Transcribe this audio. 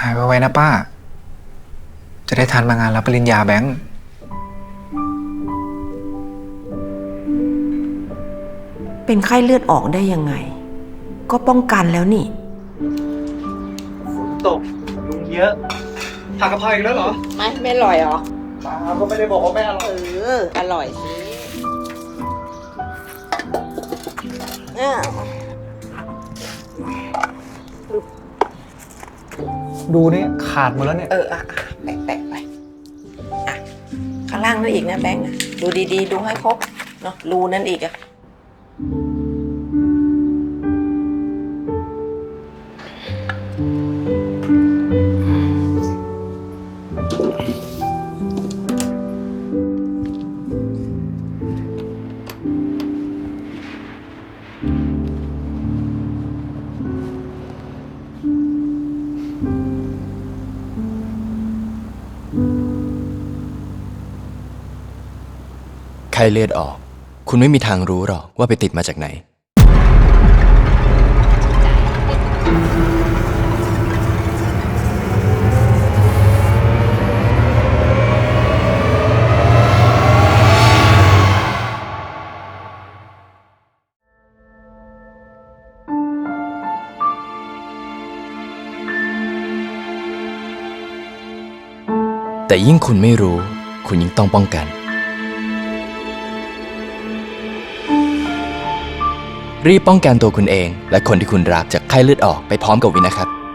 หายไวๆนะป้า จะได้ทันมางานรับปริญญาแบงค์ เป็นไข้เลือดออกได้ยังไง ก็ป้องกันแล้วนี่ฝนตกยุงเยอะผักกะเพราอีกแล้วเหรอไม่ไม่อร่อยหรอ ป้าก็ไม่ได้บอกว่าไม่อร่อยเออ อร่อยสิเออ ดูนี่ขาดหมดแล้วเนี่ย เอออะอะแปะแปะไปอะข้างล่างนั่นอีกนะแบงค์นะดูดีๆ ดูให้ครบเนาะรูนั่นอีกอะ ไข้เลือดออก คุณไม่มีทางรู้หรอกว่าไปติดมาจากไหน แต่ยิ่งคุณไม่รู้ คุณยิ่งต้องป้องกัน รีบป้องกันตัวคุณเอง และคนที่คุณรักจากไข้เลือดออกไปพร้อมกับวินนะครับ